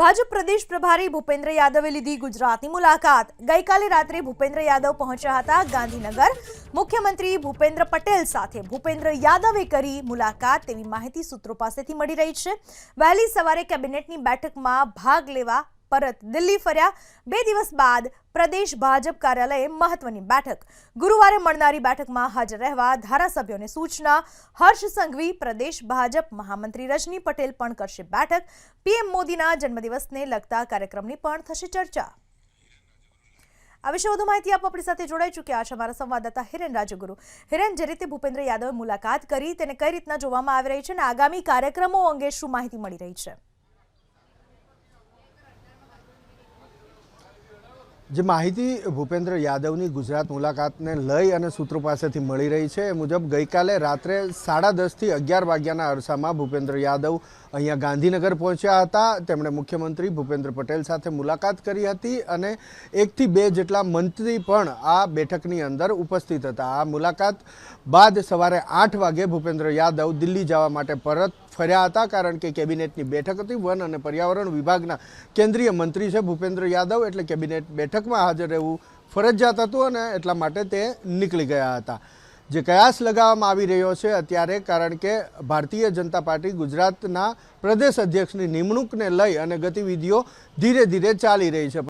ભાજપ પ્રદેશ પ્રભારી ભૂપેન્દ્ર યાદવે લીધી ગુજરાતની મુલાકાત. ગઈકાલે રાત્રે ભૂપેન્દ્ર યાદવ પહોંચ્યા હતા ગાંધીનગર. મુખ્યમંત્રી ભૂપેન્દ્ર પટેલ સાથે ભૂપેન્દ્ર યાદવે કરી મુલાકાત તેવી માહિતી સૂત્રો પાસેથી મળી રહી છે. વહેલી સવારે કેબિનેટની બેઠકમાં ભાગ લેવા પરત દિલ્હી ફર્યા. બે દિવસ બાદ પ્રદેશ ભાજપ કાર્યાલયે મહત્વની બેઠક. ગુરુવારે મળનારી બેઠકમાં હાજર રહેવા ધારાસભ્યોને સૂચના. હર્ષ સંઘવી પ્રદેશ ભાજપ મહામંત્રી રજની પટેલ પણ કરશે બેઠક. પીએમ મોદીના જન્મદિવસને લગતા કાર્યક્રમની પણ થશે ચર્ચા. આ વિશે વધુ માહિતી આપવા આપણી સાથે જોડાઈ ચૂક્યા છે અમારા સંવાદદાતા હિરેન રાજગુરુ. હિરેન, જે રીતે ભૂપેન્દ્ર યાદવે મુલાકાત કરી, તેને કઈ રીતના જોવામાં આવી રહી છે અને આગામી કાર્યક્રમો અંગે શું માહિતી મળી રહી છે? જે માહિતી ભૂપેન્દ્ર યાદવની ગુજરાત મુલાકાતને લઈ અને સૂત્રો પાસેથી મળી રહી છે, એ મુજબ ગઈકાલે રાત્રે સાડા દસથી અગિયાર વાગ્યાના અરસામાં ભૂપેન્દ્ર યાદવ અહીંયા ગાંધીનગર પહોંચ્યા હતા. તેમણે મુખ્યમંત્રી ભૂપેન્દ્ર પટેલ સાથે મુલાકાત કરી હતી અને એકથી બે જેટલા મંત્રી પણ આ બેઠકની અંદર ઉપસ્થિત હતા. આ મુલાકાત બાદ સવારે આઠ વાગે ભૂપેન્દ્ર યાદવ દિલ્હી જવા માટે પરત ફર્યા હતા કારણ કે કેબિનેટની બેઠક હતી વન અને પર્યાવરણ વિભાગના કેન્દ્રીય મંત્રી છે ભૂપેન્દ્ર યાદવ એટલે કેબિનેટ બેઠકમાં હાજર રહેવું ફરજિયાત હતું અને એટલા માટે તે નીકળી ગયા હતા. જે કયાસ લગાવવામાં આવી રહ્યો છે અત્યારે કારણ કે ભારતીય જનતા પાર્ટી ગુજરાતના પ્રદેશ અધ્યક્ષની નિમણૂકને લઈ અને ગતિવિધિઓ ધીરે ધીરે ચાલી રહી છે.